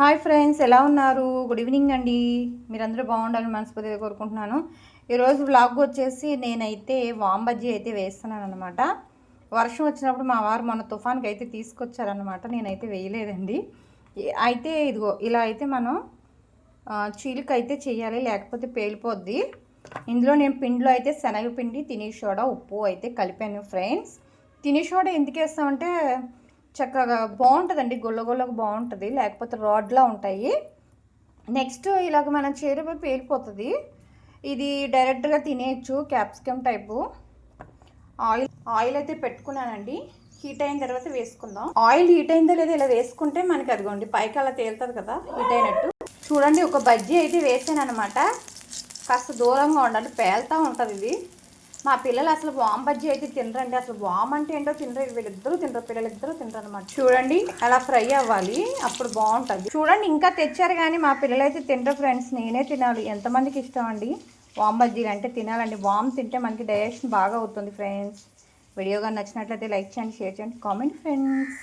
Hi friends ఎలా ఉన్నారు? Good evening అండి. మీరందరూ బాగుండాలని మనస్ఫూర్తిగా కోరుకుంటున్నాను. ఈరోజు వ్లాగ్ వచ్చేసి నేనైతే వామ్ బజ్జీ అయితే వేస్తున్నాను అనమాట వర్షం వచ్చినప్పుడు మా వారు మన తుఫాన్కి అయితే తీసుకొచ్చారనమాట నేనైతే వేయలేదండి. అయితే ఇదిగో ఇలా అయితే మనం చీలిక అయితే చేయాలి లేకపోతే పేలిపోద్ది. ఇందులో నేను పిండిలో అయితే శనగపిండి తిని సోడా ఉప్పు అయితే కలిపాను ఫ్రెండ్స్. తిని సోడా ఎందుకు వేస్తామంటే చక్కగా బాగుంటుందండి గుల్ల గుల్లగా బాగుంటుంది లేకపోతే రాడ్లా ఉంటాయి. నెక్స్ట్ ఇలాగ మనం చీరపై పేలిపోతుంది. ఇది డైరెక్ట్గా తినేయచ్చు క్యాప్సికమ్ టైపు. ఆయిల్ ఆయిల్ అయితే పెట్టుకున్నానండి. హీట్ అయిన తర్వాత వేసుకుందాం. ఆయిల్ హీట్ అయిందో లేదో ఇలా వేసుకుంటే మనకి అదిగోండి పైకి అలా తేలుతుంది కదా హీట్ అయినట్టు. చూడండి ఒక బజ్జీ అయితే వేసాను అనమాట కాస్త దూరంగా ఉండాలి పేలుతూ ఉంటుంది ఇది. మా పిల్లలు అసలు వామ్ బజ్జీ అయితే తినరండి. అసలు వామ్ అంటే ఏంటో తినరు. వీళ్ళిద్దరూ తినరు. పిల్లలిద్దరూ తినరు అనమాట చూడండి అలా ఫ్రై అవ్వాలి. అప్పుడు బాగుంటుంది. చూడండి ఇంకా తెచ్చారు కానీ మా పిల్లలు అయితే తినరు ఫ్రెండ్స్. నేనే తినాలి. ఎంతమందికి ఇష్టం అండి? వామ్ బజ్జీలు అంటే తినాలండి. వామ్ తింటే మనకి డైజెషన్ బాగా అవుతుంది ఫ్రెండ్స్. వీడియో కానీ నచ్చినట్లయితే లైక్ చేయండి షేర్ చేయండి కామెంట్ ఫ్రెండ్స్.